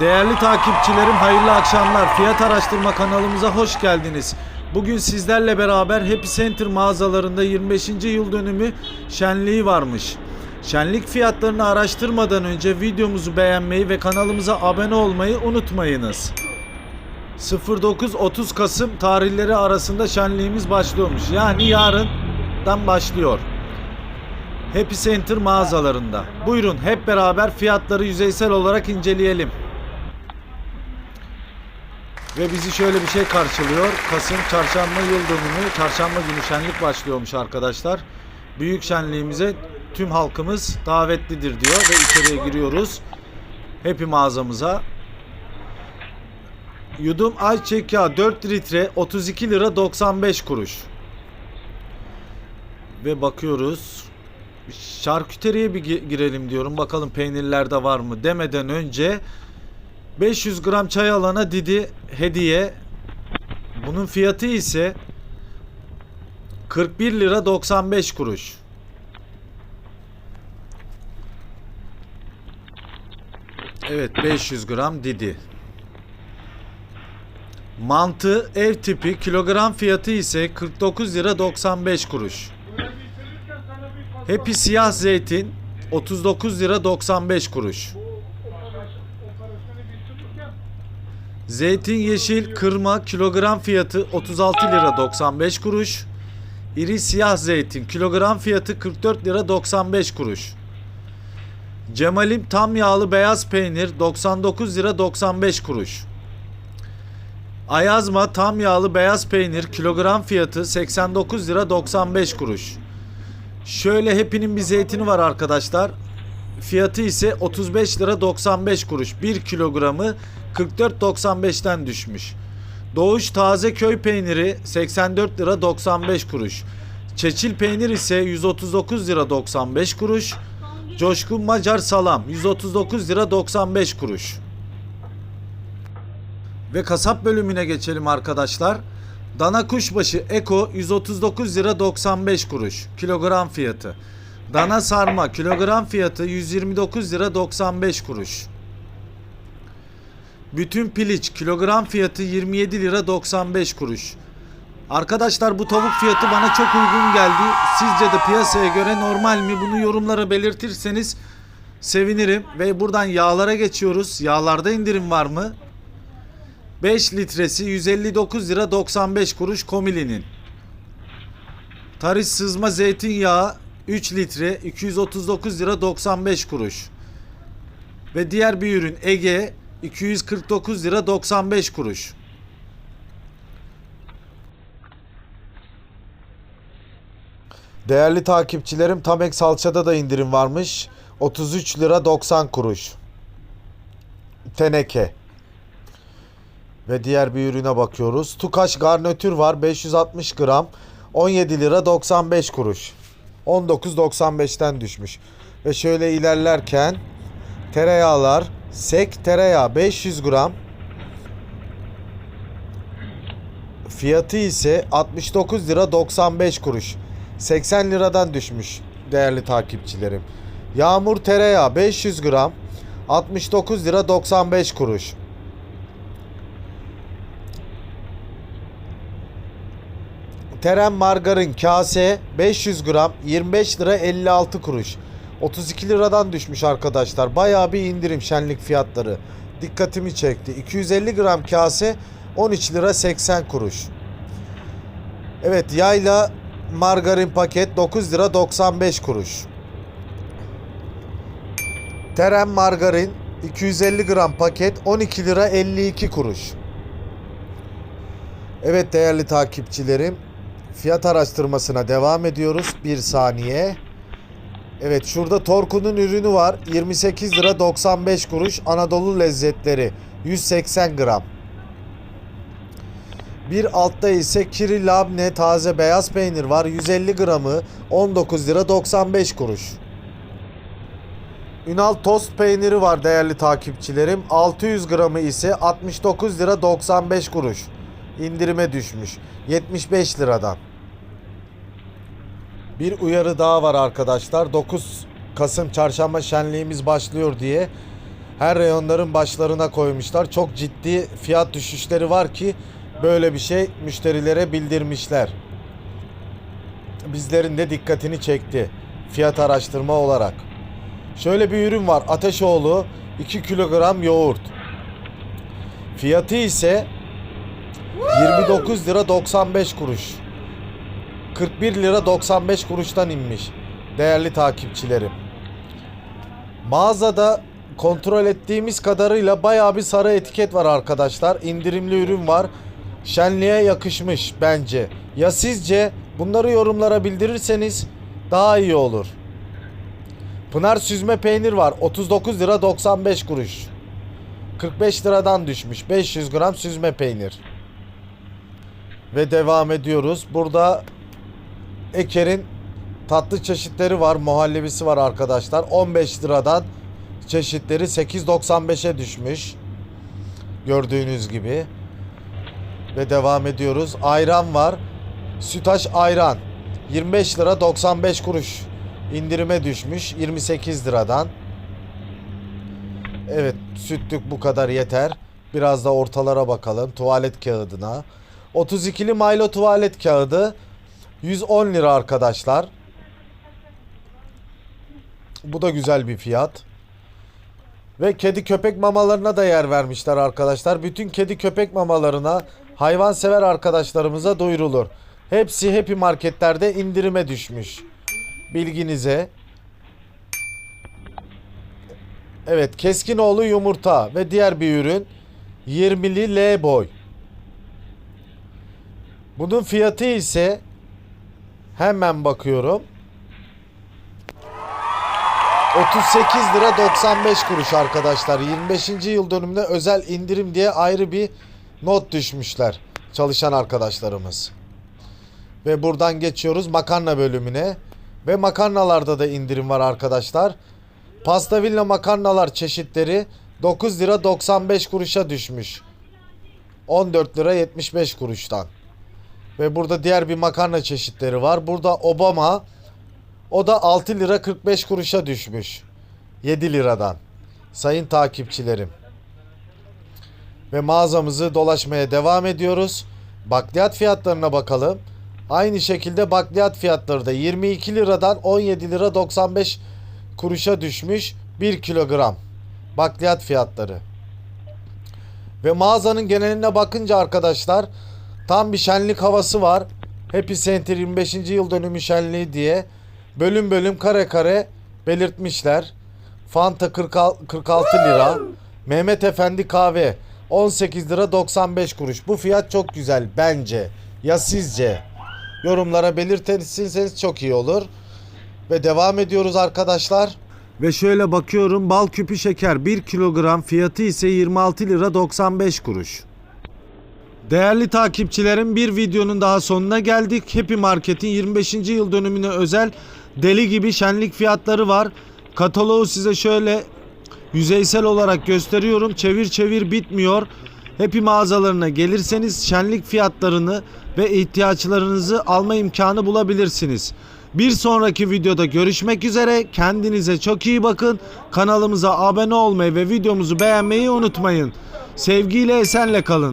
Değerli takipçilerim hayırlı akşamlar. Fiyat araştırma kanalımıza hoş geldiniz. Bugün sizlerle beraber Happy Center mağazalarında 25. yıl dönümü şenliği varmış. Şenlik fiyatlarını araştırmadan önce videomuzu beğenmeyi ve kanalımıza abone olmayı unutmayınız. 09-30 Kasım tarihleri arasında şenliğimiz başlıyormuş. Yani yarından başlıyor. Happy Center mağazalarında. Buyurun hep beraber fiyatları yüzeysel olarak inceleyelim. Ve bizi şöyle bir şey karşılıyor. Kasım çarşamba yıl dönümü, çarşamba günü şenlik başlıyormuş arkadaşlar. Büyük şenliğimize tüm halkımız davetlidir diyor ve içeriye giriyoruz. Happy mağazamıza. Yudum ayçiçek yağı 4 litre 32 lira 95 kuruş. Ve bakıyoruz. Şarküteriye bir gi- girelim diyorum. Bakalım peynirlerde var mı demeden önce 500 gram çay alana Didi hediye. Bunun fiyatı ise 41 lira 95 kuruş. Evet 500 gram Didi. Mantı ev tipi kilogram fiyatı ise 49 lira 95 kuruş. Happy siyah zeytin 39 lira 95 kuruş. Zeytin yeşil kırma kilogram fiyatı 36 lira 95 kuruş. İri siyah zeytin kilogram fiyatı 44 lira 95 kuruş. Cemalim tam yağlı beyaz peynir 99 lira 95 kuruş. Ayazma tam yağlı beyaz peynir kilogram fiyatı 89 lira 95 kuruş. Şöyle hepinin bir zeytini var arkadaşlar. Fiyatı ise 35 lira 95 kuruş. 1 kilogramı 44.95'ten düşmüş. Doğuş taze köy peyniri 84 lira 95 kuruş. Çeçil peynir ise 139 lira 95 kuruş. Coşkun Macar salam 139 lira 95 kuruş. Ve kasap bölümüne geçelim arkadaşlar. Dana kuşbaşı Eko 139 lira 95 kuruş kilogram fiyatı. Dana sarma kilogram fiyatı 129 lira 95 kuruş. Bütün piliç kilogram fiyatı 27 lira 95 kuruş. Arkadaşlar bu tavuk fiyatı bana çok uygun geldi. Sizce de piyasaya göre normal mi? Bunu yorumlara belirtirseniz sevinirim. Ve buradan yağlara geçiyoruz. Yağlarda indirim var mı? 5 litresi 159 lira 95 kuruş Komili'nin. Tarih sızma zeytinyağı 3 litre 239 lira 95 kuruş. Ve diğer bir ürün Ege 249 lira 95 kuruş. Değerli takipçilerim Tamek salçada da indirim varmış. 33 lira 90 kuruş. Teneke. Ve diğer bir ürüne bakıyoruz. Tukaş garnitür var 560 gram 17 lira 95 kuruş. 19.95'ten düşmüş. Ve şöyle ilerlerken tereyağlar sek tereyağı 500 gram fiyatı ise 69 lira 95 kuruş. 80 liradan düşmüş değerli takipçilerim. Yağmur tereyağı 500 gram 69 lira 95 kuruş. Terem margarin kase 500 gram 25 lira 56 kuruş. 32 liradan düşmüş arkadaşlar. Bayağı bir indirim şenlik fiyatları. Dikkatimi çekti. 250 gram kase 13 lira 80 kuruş. Evet yayla margarin paket 9 lira 95 kuruş. Terem margarin 250 gram paket 12 lira 52 kuruş. Evet değerli takipçilerim fiyat araştırmasına devam ediyoruz. Bir saniye. Evet şurada Torku'nun ürünü var. 28 lira 95 kuruş Anadolu lezzetleri 180 gram. Bir altta ise Kiri Labne taze beyaz peynir var. 150 gramı 19 lira 95 kuruş. Ünal tost peyniri var değerli takipçilerim. 600 gramı ise 69 lira 95 kuruş. İndirime düşmüş. 75 liradan. Bir uyarı daha var arkadaşlar. 9 Kasım çarşamba şenliğimiz başlıyor diye her reyonların başlarına koymuşlar. Çok ciddi fiyat düşüşleri var ki böyle bir şey müşterilere bildirmişler. Bizlerin de dikkatini çekti fiyat araştırma olarak. Şöyle bir ürün var. Ateşoğlu 2 kilogram yoğurt. Fiyatı ise 29 lira 95 kuruş. 41 lira 95 kuruştan inmiş. Değerli takipçilerim. Mağazada kontrol ettiğimiz kadarıyla bayağı bir sarı etiket var arkadaşlar. İndirimli ürün var. Şenliğe yakışmış bence. Ya sizce bunları yorumlara bildirirseniz daha iyi olur. Pınar süzme peynir var. 39 lira 95 kuruş. 45 liradan düşmüş. 500 gram süzme peynir. Ve devam ediyoruz. Burada Eker'in tatlı çeşitleri var. Muhallebisi var arkadaşlar. 15 liradan çeşitleri 8.95'e düşmüş. Gördüğünüz gibi. Ve devam ediyoruz. Ayran var. Sütaş ayran. 25 lira 95 kuruş indirime düşmüş 28 liradan. Evet sütlük bu kadar yeter. Biraz da ortalara bakalım tuvalet kağıdına. 32'li Milo tuvalet kağıdı 110 lira arkadaşlar. Bu da güzel bir fiyat. Ve kedi köpek mamalarına da yer vermişler arkadaşlar. Bütün kedi köpek mamalarına hayvansever arkadaşlarımıza duyurulur. Hepsi Happy Marketlerde indirime düşmüş. Bilginize. Evet, Keskinoğlu yumurta ve diğer bir ürün 20'li L boy. Bunun fiyatı ise hemen bakıyorum. 38 lira 95 kuruş arkadaşlar. 25. yıl dönümüne özel indirim diye ayrı bir not düşmüşler çalışan arkadaşlarımız. Ve buradan geçiyoruz makarna bölümüne. Ve makarnalarda da indirim var arkadaşlar. Pasta villa makarnalar çeşitleri 9 lira 95 kuruşa düşmüş. 14 lira 75 kuruştan. Ve burada diğer bir makarna çeşitleri var. Burada Obama o da 6 lira 45 kuruşa düşmüş. 7 liradan. Sayın takipçilerim. Ve mağazamızı dolaşmaya devam ediyoruz. Bakliyat fiyatlarına bakalım. Aynı şekilde bakliyat fiyatları da 22 liradan 17 lira 95 kuruşa düşmüş 1 kilogram. Bakliyat fiyatları. Ve mağazanın geneline bakınca arkadaşlar tam bir şenlik havası var. Happy Center 25. yıl dönümü şenliği diye bölüm bölüm kare kare belirtmişler. Fanta 46 46 lira. Mehmet Efendi kahve 18 lira 95 kuruş. Bu fiyat çok güzel bence. Ya sizce? Yorumlara belirtirseniz çok iyi olur. Ve devam ediyoruz arkadaşlar. Ve şöyle bakıyorum bal küpü şeker 1 kilogram fiyatı ise 26 lira 95 kuruş. Değerli takipçilerim bir videonun daha sonuna geldik. Happy Market'in 25. yıl dönümüne özel deli gibi şenlik fiyatları var. Kataloğu size şöyle yüzeysel olarak gösteriyorum. Çevir çevir bitmiyor. Happy mağazalarına gelirseniz şenlik fiyatlarını ve ihtiyaçlarınızı alma imkanı bulabilirsiniz. Bir sonraki videoda görüşmek üzere. Kendinize çok iyi bakın. Kanalımıza abone olmayı ve videomuzu beğenmeyi unutmayın. Sevgiyle esenle kalın.